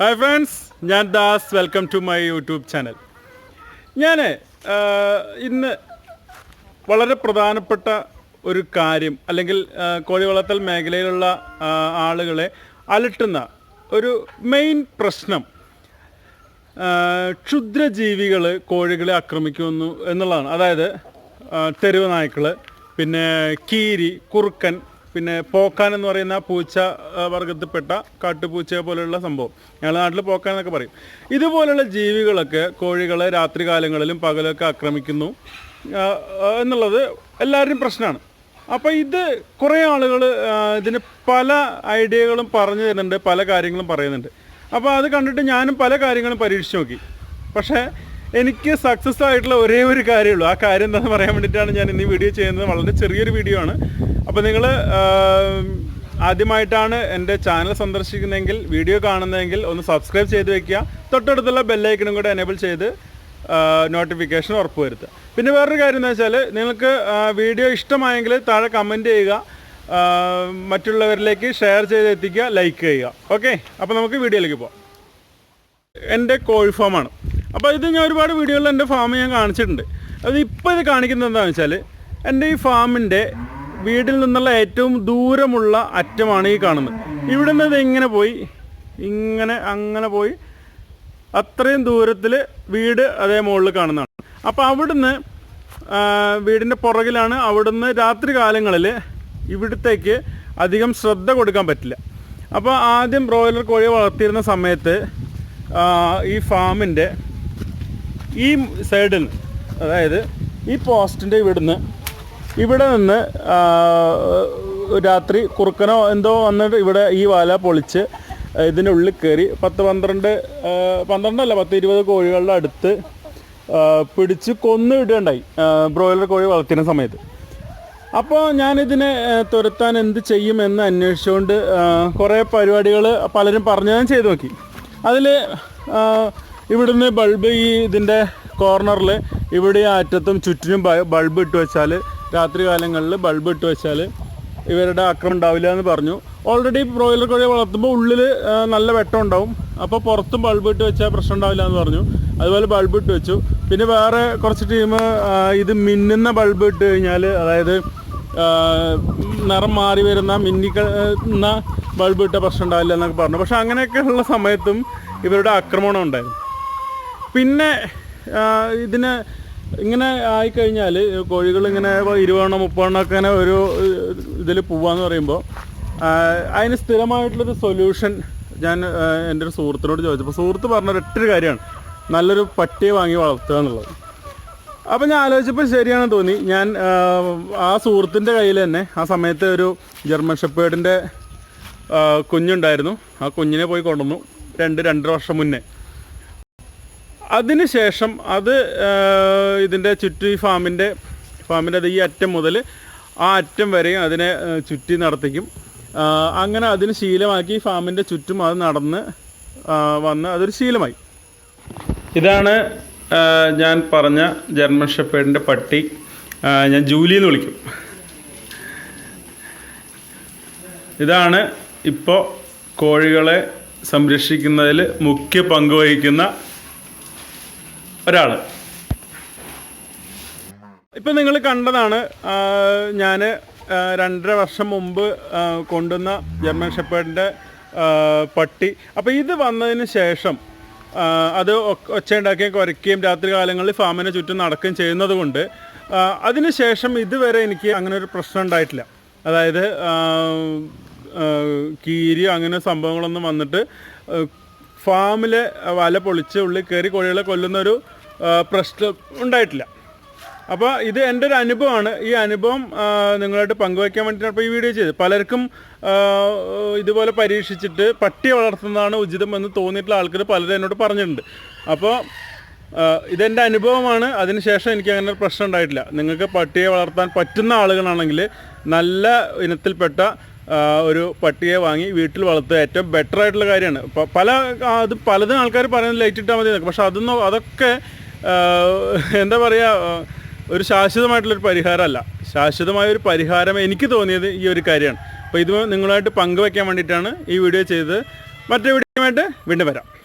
Hi friends ഞാൻ Das. Welcome to my YouTube channel ഞാൻ ഇന്ന് വളരെ പ്രധാനപ്പെട്ട ഒരു കാര്യം അല്ലെങ്കിൽ കോഴി വളർത്തൽ മേഖലയിലുള്ള ആളുകളെ അലട്ടുന്ന ഒരു മെയിൻ പ്രശ്നം ക്ഷുദ്രജീവികൾ കോഴികളെ ആക്രമിക്കുന്നു എന്നുള്ളതാണ്. അതായത് തെരുവ് നായ്ക്കൾ പിന്നെ കീരി കുറുക്കൻ പിന്നെ പോക്കാൻ എന്ന് പറയുന്ന പൂച്ച വർഗത്തിൽപ്പെട്ട കാട്ടുപൂച്ച പോലെയുള്ള സംഭവം. ഞങ്ങളുടെ നാട്ടിൽ പോക്കാൻ എന്നൊക്കെ പറയും. ഇതുപോലുള്ള ജീവികളൊക്കെ കോഴികളെ രാത്രി കാലങ്ങളിലും പകലൊക്കെ ആക്രമിക്കുന്നു. എന്നുള്ളത് എല്ലാവരുടെയും പ്രശ്നമാണ്. അപ്പോൾ ഇത് കുറേ ആളുകൾ ഇതിന് പല ഐഡിയകളും പറഞ്ഞു തരുന്നുണ്ട് പല കാര്യങ്ങളും പറയുന്നുണ്ട്. അപ്പോൾ അത് കണ്ടിട്ട് ഞാനും പല കാര്യങ്ങളും പരീക്ഷിച്ച് നോക്കി. പക്ഷേ എനിക്ക് സക്സസ് ആയിട്ടുള്ള ഒരേ ഒരു കാര്യമുള്ളൂ. ആ കാര്യം എന്താണെന്ന് പറയാൻ വേണ്ടിയിട്ടാണ് ഞാൻ ഇന്ന് ഈ വീഡിയോ ചെയ്യുന്നത്. വളരെ ചെറിയൊരു വീഡിയോ ആണ്. അപ്പോൾ നിങ്ങൾ ആദ്യമായിട്ടാണ് എന്റെ ചാനൽ സന്ദർശിക്കുന്നതെങ്കിൽ വീഡിയോ കാണുന്നതെങ്കിൽ ഒന്ന് സബ്സ്ക്രൈബ് ചെയ്ത് വെക്കുക. തൊട്ടടുത്തുള്ള ബെല്ലൈക്കണും കൂടെ എനേബിൾ ചെയ്ത് നോട്ടിഫിക്കേഷൻ ഉറപ്പുവരുത്തുക. പിന്നെ വേറൊരു കാര്യം എന്ന് വെച്ചാൽ നിങ്ങൾക്ക് വീഡിയോ ഇഷ്ടമായെങ്കിൽ താഴെ കമന്റ് ചെയ്യുക. മറ്റുള്ളവരിലേക്ക് ഷെയർ ചെയ്ത് എത്തിക്കുക ലൈക്ക് ചെയ്യുക. ഓക്കെ അപ്പോൾ നമുക്ക് വീഡിയോയിലേക്ക് പോകാം എന്റെ കോഴി ഫാമാണ് അപ്പോൾ ഇത് ഞാൻ ഒരുപാട് വീഡിയോകളിൽ എന്റെ ഫാം ഞാൻ കാണിച്ചിട്ടുണ്ട്. അത് ഇപ്പോൾ ഇത് കാണിക്കുന്നത് എന്താണെന്ന് വെച്ചാൽ എന്റെ ഈ ഫാമിന്റെ വീട്ടിൽ നിന്നുള്ള ഏറ്റവും ദൂരമുള്ള അറ്റമാണ് ഈ കാണുന്നത്. ഇവിടെ നിന്ന് ഇത് ഇങ്ങനെ പോയി ഇങ്ങനെ അങ്ങനെ പോയി അത്രയും ദൂരത്തിൽ വീട് അതേ മുകളിൽ കാണുന്നതാണ്. അപ്പോൾ അവിടുന്ന് വീടിന്റെ പുറകിലാണ് അവിടുന്ന് രാത്രി കാലങ്ങളിൽ ഇവിടത്തേക്ക് അധികം ശ്രദ്ധ കൊടുക്കാൻ പറ്റില്ല. അപ്പോൾ ആദ്യം ബ്രോയിലർ കോഴിയെ വളർത്തിയിരുന്ന സമയത്ത് ഈ ഫാമിന്റെ ഈ സൈഡിൽ നിന്ന് അതായത് ഈ പോസ്റ്റിന്റെ ഇവിടുന്ന് ഇവിടെ നിന്ന് രാത്രി കുറുക്കനോ എന്തോ വന്നിട്ട് ഇവിടെ ഈ വല പൊളിച്ച് ഇതിന്റെ ഉള്ളിൽ കയറി പത്ത് പന്ത്രണ്ട് പന്ത്രണ്ടല്ല പത്ത് ഇരുപത് കോഴികളുടെ അടുത്ത് പിടിച്ച് കൊന്നു ഇടുകയുണ്ടായി ബ്രോയിലർ കോഴി വളർത്തുന്ന സമയത്ത്. അപ്പോൾ ഞാനിതിനെ തുരത്താൻ എന്ത് ചെയ്യുമെന്ന് അന്വേഷിച്ചുകൊണ്ട് കുറേ പരിപാടികൾ പലരും പറഞ്ഞു ഞാൻ ചെയ്തു നോക്കി. അതിൽ ഇവിടുന്ന് ബൾബ് ഈ ഇതിന്റെ കോർണറിൽ ഇവിടെ അറ്റത്തും ചുറ്റിനും ബൾബ് ഇട്ട് വെച്ചാൽ രാത്രി കാലങ്ങളിൽ ബൾബ് ഇട്ട് വെച്ചാൽ ഇവരുടെ ആക്രമം ഉണ്ടാവില്ല എന്ന് പറഞ്ഞു. ഓൾറെഡി ബ്രോയിലർ കോഴിയെ വളർത്തുമ്പോൾ ഉള്ളിൽ നല്ല വെട്ടം ഉണ്ടാവും. അപ്പോൾ പുറത്തും ബൾബ് ഇട്ട് വെച്ചാൽ പ്രശ്നം ഉണ്ടാവില്ല എന്ന് പറഞ്ഞു. അതുപോലെ ബൾബ് ഇട്ട് വെച്ചു. പിന്നെ വേറെ കുറച്ച് ടീം ഇത് മിന്നുന്ന ബൾബ് ഇട്ട് കഴിഞ്ഞാൽ അതായത് നിറം മാറി വരുന്ന മിന്നിക്കുന്ന ബൾബ് ഇട്ട പ്രശ്നം ഉണ്ടാവില്ല എന്നൊക്കെ പറഞ്ഞു. പക്ഷെ അങ്ങനെയൊക്കെ ഉള്ള സമയത്തും ഇവരുടെ ആക്രമണം ഉണ്ടായിരുന്നു പിന്നെ ഇതിന് ഇങ്ങനെ ആയിക്കഴിഞ്ഞാൽ കോഴികൾ ഇങ്ങനെ ഇരുപതെണ്ണം മുപ്പതെണ്ണം ഒക്കെ ഇങ്ങനെ ഒരു ഇതിൽ പോവാന്ന് പറയുമ്പോൾ അതിന് സ്ഥിരമായിട്ടുള്ളൊരു സൊല്യൂഷൻ ഞാൻ എന്റെ ഒരു സുഹൃത്തിനോട് ചോദിച്ചപ്പോൾ സുഹൃത്ത് പറഞ്ഞ ഒരൊറ്റൊരു കാര്യമാണ്. നല്ലൊരു പട്ടിയെ വാങ്ങി വളർത്തുക എന്നുള്ളത്. അപ്പം ഞാൻ ആലോചിച്ചപ്പോൾ ശരിയാണെന്ന് തോന്നി. ഞാൻ ആ സുഹൃത്തിന്റെ കയ്യിൽ തന്നെ ആ സമയത്ത് ഒരു ജർമ്മൻ ഷെപ്പേർഡിന്റെ കുഞ്ഞുണ്ടായിരുന്നു. ആ കുഞ്ഞിനെ പോയി കൊണ്ടുവന്നു. രണ്ട് രണ്ടര വർഷം മുന്നേ. അതിനുശേഷം അത് ഇതിന്റെ ചുറ്റും ഫാമിന്റെ ഫാമിന്റെ അത് ഈ അറ്റം മുതൽ ആ അറ്റം വരെയും അതിനെ ചുറ്റി നടത്തിക്കും. അങ്ങനെ അതിന് ശീലമാക്കി ഫാമിന്റെ ചുറ്റും അത് നടന്ന് വന്ന് അതൊരു ശീലമായി. ഇതാണ് ഞാൻ പറഞ്ഞ ജർമ്മൻ ഷെപ്പേഡിന്റെ പട്ടി. ഞാൻ ജൂലി എന്ന് വിളിക്കും. ഇതാണ് ഇപ്പോൾ കോഴികളെ സംരക്ഷിക്കുന്നതിൽ മുഖ്യ പങ്ക് വഹിക്കുന്ന ഒരാൾ ഇപ്പം നിങ്ങൾ കണ്ടതാണ് ഞാൻ രണ്ടര വർഷം മുമ്പ് കൊണ്ടുവന്ന ജർമ്മൻ ഷെപ്പേഡിന്റെ പട്ടി. അപ്പോൾ ഇത് വന്നതിന് ശേഷം അത് ഒച്ചയുണ്ടാക്കുകയും കുരയ്ക്കുകയും രാത്രി കാലങ്ങളിൽ ഫാമിന് ചുറ്റും നടക്കുകയും ചെയ്യുന്നത് കൊണ്ട് അതിനുശേഷം ശേഷം ഇതുവരെ എനിക്ക് അങ്ങനെ ഒരു പ്രശ്നം ഉണ്ടായിട്ടില്ല. അതായത് ആ, അങ്ങനെ സംഭവങ്ങളൊന്നും വന്നിട്ട് ഫാമിലെ വല പൊളിച്ച് ഉള്ളിൽ കയറി കോഴികളെ കൊല്ലുന്നൊരു പ്രശ്നം ഉണ്ടായിട്ടില്ല. അപ്പോൾ ഇത് എന്റെ ഒരു അനുഭവമാണ്. ഈ അനുഭവം നിങ്ങളായിട്ട് പങ്കുവയ്ക്കാൻ വേണ്ടിയിട്ടാണ് ഈ വീഡിയോ ചെയ്തത്. പലർക്കും ഇതുപോലെ പരീക്ഷിച്ചിട്ട് പട്ടി വളർത്തുന്നതാണ് ഉചിതം എന്ന് തോന്നിയിട്ടുള്ള ആൾക്കാർ പലരും എന്നോട് പറഞ്ഞിട്ടുണ്ട്. അപ്പോൾ ഇതെന്റെ അനുഭവമാണ്. അതിനുശേഷം എനിക്ക് അങ്ങനെ പ്രശ്നം ഉണ്ടായിട്ടില്ല. നിങ്ങൾക്ക് പട്ടിയെ വളർത്താൻ പറ്റുന്ന ആളുകളാണെങ്കിൽ നല്ല ഇനത്തിൽപ്പെട്ട ഒരു പട്ടിയെ വാങ്ങി വീട്ടിൽ വളർത്തുക ഏറ്റവും ബെറ്റർ ആയിട്ടുള്ള കാര്യമാണ്. പല അത് പലതും ആൾക്കാർ പറയുന്നത് ലൈറ്റ് ഇട്ടാൽ മതി പക്ഷെ അതൊന്നും അതൊക്കെ എന്താ പറയുക ഒരു ശാശ്വതമായിട്ടുള്ളൊരു പരിഹാരമല്ല. ശാശ്വതമായ ഒരു പരിഹാരം എനിക്ക് തോന്നിയത് ഈ ഒരു കാര്യമാണ്. അപ്പോൾ ഇത് നിങ്ങളായിട്ട് പങ്കുവയ്ക്കാൻ വേണ്ടിയിട്ടാണ് ഈ വീഡിയോ ചെയ്തത്. മറ്റേ വീഡിയോ വീണ്ടും വരാം.